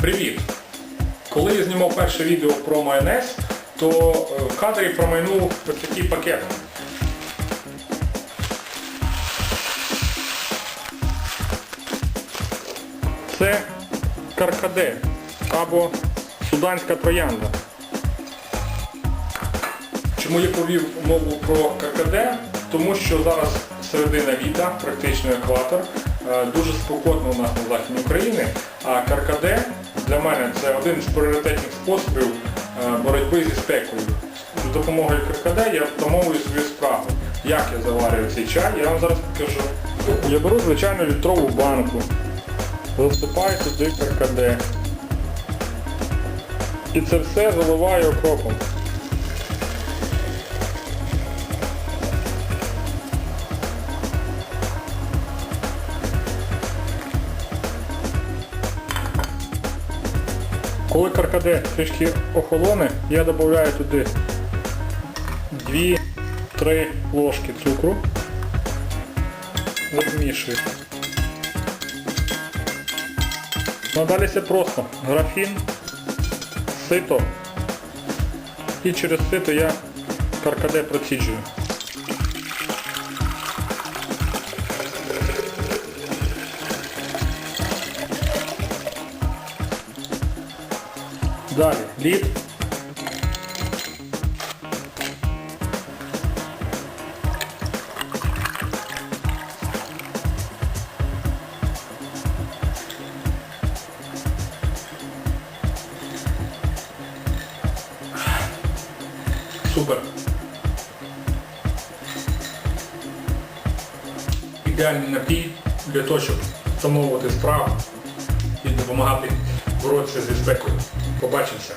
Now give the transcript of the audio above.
Привіт! Коли я знімав перше відео про майонез, то е, в кадрі промайнув ось такий пакет. Це каркаде або суданська троянда. Чому я повів мову про каркаде? Тому що зараз середина літа, практично екватор, е, дуже спекотно у нас на західній Україні, а каркаде для мене це один з пріоритетних способів е, боротьби зі спекою. З допомогою каркаде я втамовую свою справу. Як я заварюю цей чай, я вам зараз покажу. Я беру звичайну літрову банку, засипаю туди каркаде. І це все заливаю окропом. Коли каркаде трішки охолоне, я додаю туди 2-3 ложки цукру. Розмішую. Ну, а далі все просто. Графін, сито. І через сито я каркаде проціджую. Далі лід. Супер. Ідеальний напій для того, щоб встановлювати справу і допомагати боротися зі спекою. Побачимося.